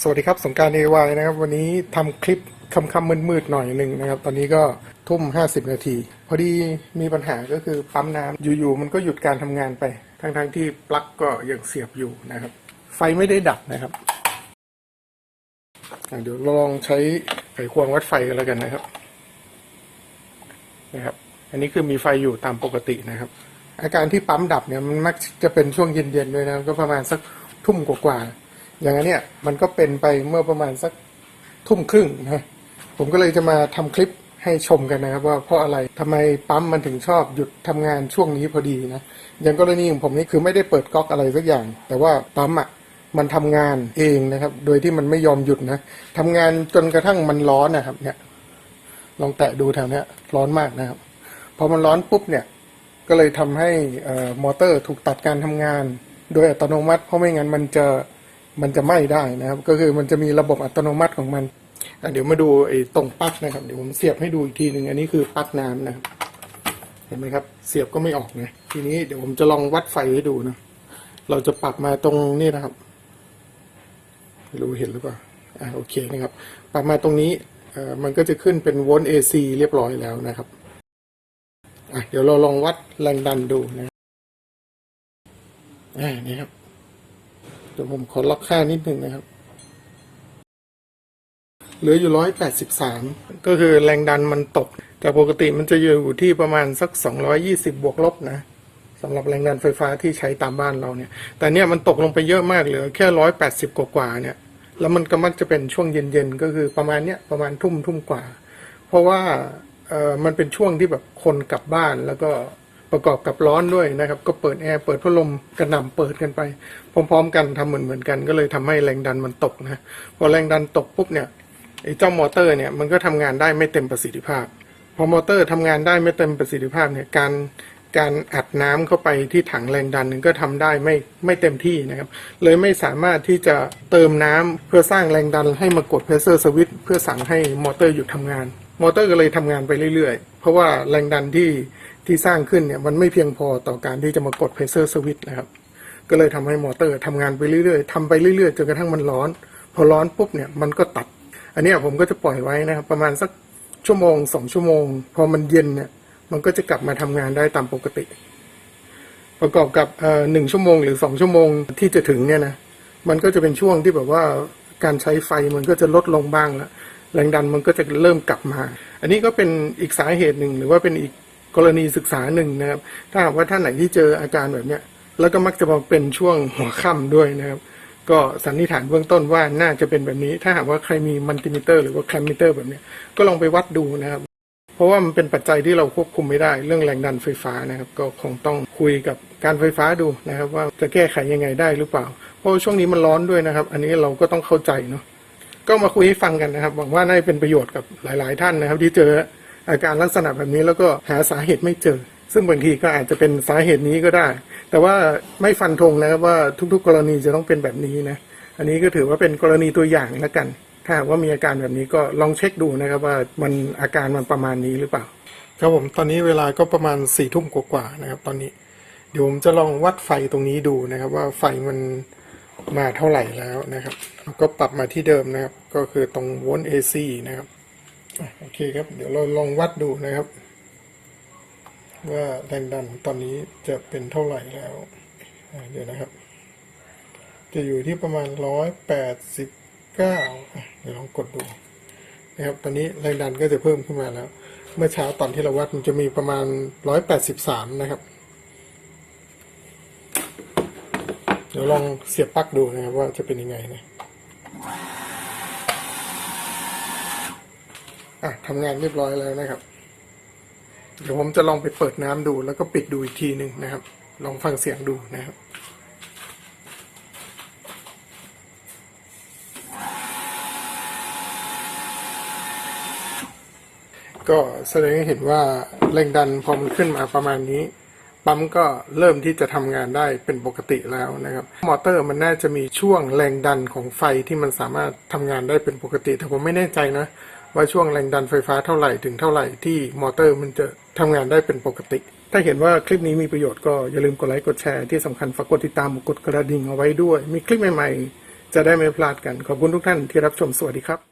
สวัสดีครับสงการเอวนะครับ วันนี้ทำคลิปคำคำๆมืดๆหน่อยหนึ่งนะครับ ตอนนี้ก็ทุ่ม 50 นาที พอดีมีปัญหาก็คือปั๊มน้ำอยู่ๆมันก็หยุดการทำงานไป ทั้งๆที่ปลั๊กก็ยังเสียบอยู่นะครับ ไฟไม่ได้ดับนะครับเดี๋ยวลองใช้ไขควงวัดไฟกันแล้วกันนะครับ นะครับ อันนี้คือมีไฟอยู่ตามปกตินะครับ อาการที่ปั๊มดับเนี่ยมันมักจะเป็นช่วงเย็นๆด้วยนะก็ประมาณสักทุ่มกว่าๆ อย่างนั้นเนี่ยมันก็เป็นไปเมื่อประมาณสักทุ่มครึ่งนะผมก็เลยจะมาทำคลิปให้ชมกันนะครับว่าเพราะอะไรทำไมปั๊มมันถึงชอบหยุดทำงานช่วงนี้พอดีนะอย่างกรณีของผมนี่คือไม่ได้เปิดก๊อกอะไรสักอย่าง แต่ว่าปั๊มอะมันทำงานเองนะครับ โดยที่มันไม่ยอมหยุดนะทำงานจนกระทั่งมันร้อนนะครับ เนี่ย ลองแตะดูแถวนี้ร้อนมากนะครับพอมันร้อนปุ๊บเนี่ย ก็เลยทำให้มอเตอร์ถูกตัดการทำงาน โดยอัตโนมัติ เพราะไม่งั้นมันจะ มันจะไหม้ได้นะครับ ก็คือมันจะมีระบบอัตโนมัติของมันเดี๋ยวมาดูไอ้ตรงปลั๊กนะครับ เดี๋ยวผมเสียบให้ดูอีกทีหนึ่งอันนี้คือปลั๊กน้ำนะครับเห็นไหมครับ เสียบก็ไม่ออกนะทีนี้เดี๋ยวผมจะลองวัดไฟให้ดูนะเราจะปรับมาตรงนี้นะครับไม่รู้เห็นหรือเปล่าอ่าโอเคนะครับ ปรับมาตรงนี้เอ่อมันก็จะขึ้นเป็นโวลต์ AC เรียบร้อยแล้วนะครับอะเดี๋ยวเราลองวัดแรงดันดูนะอ่านี่ครับ เดี๋ยวผมขอล็อกค่านิดหนึ่งนะครับ เหลืออยู่ร้อยแปดสิบสามก็คือแรงดันมันตก แต่ปกติมันจะอยู่ที่ประมาณสักสองร้อยี่สิบบวกลบนะสำหรับแรงดันไฟฟ้าที่ใช้ตามบ้านเราเนี่ย แต่เนี่ยมันตกลงไปเยอะมากเหลือแค่ร้อยแปดสิบกว่าๆเนี่ย แล้วมันก็มักจะเป็นช่วงเย็นๆก็คือประมาณเนี้ยประมาณทุ่มทุ่มกว่า เพราะว่าเออมันเป็นช่วงที่แบบคนกลับบ้านแล้วก็ ประกอบกับร้อนด้วยนะครับ ก็เปิดแอร์เปิดพัดลมกระหน่ำเปิดกันไป พร้อม ๆ กันทำเหมือนเหมือนๆกัน ก็เลยทำให้แรงดันมันตกนะพอแรงดันตกปุ๊บเนี่ยไอ้เจ้ามอเตอร์เนี่ยมันก็ทำงานได้ไม่เต็มประสิทธิภาพ พอมอเตอร์ทำงานได้ไม่เต็มประสิทธิภาพเนี่ยการการอัดน้ำเข้าไปที่ถังแรงดันนึงก็ทำได้ไม่ไม่เต็มที่นะครับ เลยไม่สามารถที่จะเติมน้ำเพื่อสร้างแรงดันให้มากดเพรสเซอร์สวิตช์เพื่อสั่งให้มอเตอร์หยุดทำงาน มอเตอร์ก็เลยทำงานไปเรื่อยๆ เพราะว่าแรงดันที่ ที่สร้างขึ้นเนี่ยมันไม่เพียงพอต่อการที่จะมากดเพรสเซอร์สวิตช์นะครับ ก็เลยทำให้มอเตอร์ทำงานไปเรื่อยๆทำไปเรื่อยๆจนกระทั่งมันร้อน พอร้อนปุ๊บเนี่ยมันก็ตัด อันนี้ผมก็จะปล่อยไว้นะครับ ประมาณสักชั่วโมงสองชั่วโมง พอมันเย็นเนี่ยมันก็จะกลับมาทำงานได้ตามปกติ ประกอบกับเอ่อหนึ่งชั่วโมงหรือสองชั่วโมงที่จะถึงเนี่ยนะมันก็จะเป็นช่วงที่แบบว่าการใช้ไฟมันก็จะลดลงบ้างแล้วแรงดันมันก็จะเริ่มกลับมา อันนี้ก็เป็นอีกสาเหตุหนึ่งหรือว่าเป็นอีก กรณีศึกษาหนึ่งนะครับ ถ้าหากว่าท่านไหนที่เจออาการแบบเนี้ย แล้วก็มักจะมาเป็นช่วงหัวค่ำด้วยนะครับ ก็สันนิษฐานเบื้องต้นว่าน่าจะเป็นแบบนี้ ถ้าหากว่าใครมีมัลติมิเตอร์หรือว่าแคลมิเตอร์แบบเนี้ยก็ลองไปวัดดูนะครับ เพราะว่ามันเป็นปัจจัยที่เราควบคุมไม่ได้เรื่องแรงดันไฟฟ้านะครับ ก็คงต้องคุยกับการไฟฟ้าดูนะครับ ว่าจะแก้ไขยังไงได้หรือเปล่า เพราะช่วงนี้มันร้อนด้วยนะครับ อันนี้เราก็ต้องเข้าใจเนาะก็มาคุยให้ฟังกันนะครับหวังว่าน่าจะเป็นประโยชน์กับหลาย ๆ ท่านนะครับ ที่เจอ อาการลักษณะแบบนี้แล้วก็หาสาเหตุไม่เจอ ซึ่งบางทีก็อาจจะเป็นสาเหตุนี้ก็ได้ แต่ว่าไม่ฟันธงนะครับว่าทุกๆ กรณีจะต้องเป็นแบบนี้นะอันนี้ก็ถือว่าเป็นกรณีตัวอย่างแล้วกัน ถ้าว่ามีอาการแบบนี้ก็ลองเช็คดูนะครับว่ามันอาการมันประมาณนี้หรือเปล่า ครับผมตอนนี้เวลาก็ประมาณสี่ทุ่มกว่าๆนะครับ ตอนนี้เดี๋ยวผมจะลองวัดไฟตรงนี้ดูนะครับ ว่าไฟมันมาเท่าไหร่แล้วนะครับ ก็ปรับมาที่เดิมนะครับ ก็คือตรงโวลต์ AC นะครับ โอเคครับ เดี๋ยวเราลองวัดดูนะครับ ว่าแรงดันตอนนี้จะเป็นเท่าไหร่แล้วเดี๋ยวนะครับ จะอยู่ที่ประมาณร้อยแปดสิบเก้าเดี๋ยวลองกดดูนะครับ ตอนนี้แรงดันก็จะเพิ่มขึ้นมาแล้ว เมื่อเช้าตอนที่เราวัดมันจะมีประมาณร้อยแปดสิบสามนะครับ เดี๋ยวลองเสียบปลั๊กดูนะครับว่าจะเป็นยังไงนะ อะทำงานเรียบร้อยแล้วนะครับ เดี๋ยวผมจะลองไปเปิดน้ำดูแล้วก็ปิดดูอีกทีหนึ่งนะครับ ลองฟังเสียงดูนะครับก็แสดงให้เห็นว่าแรงดันพอมันขึ้นมาประมาณนี้ ปั๊มก็เริ่มที่จะทำงานได้เป็นปกติแล้วนะครับ มอเตอร์มันน่าจะมีช่วงแรงดันของไฟที่มันสามารถทำงานได้เป็นปกติ แต่ผมไม่แน่ใจนะ ว่าช่วงแรงดันไฟฟ้าเท่าไหร่ถึงเท่าไหร่ที่มอเตอร์มันจะทำงานได้เป็นปกติ ถ้าเห็นว่าคลิปนี้มีประโยชน์ก็อย่าลืมกดไลค์กดแชร์ที่สำคัญฝากกดติดตามกดกระดิ่งเอาไว้ด้วย มีคลิปใหม่ ๆ จะได้ไม่พลาดกันขอบคุณทุกท่านที่รับชมสวัสดีครับ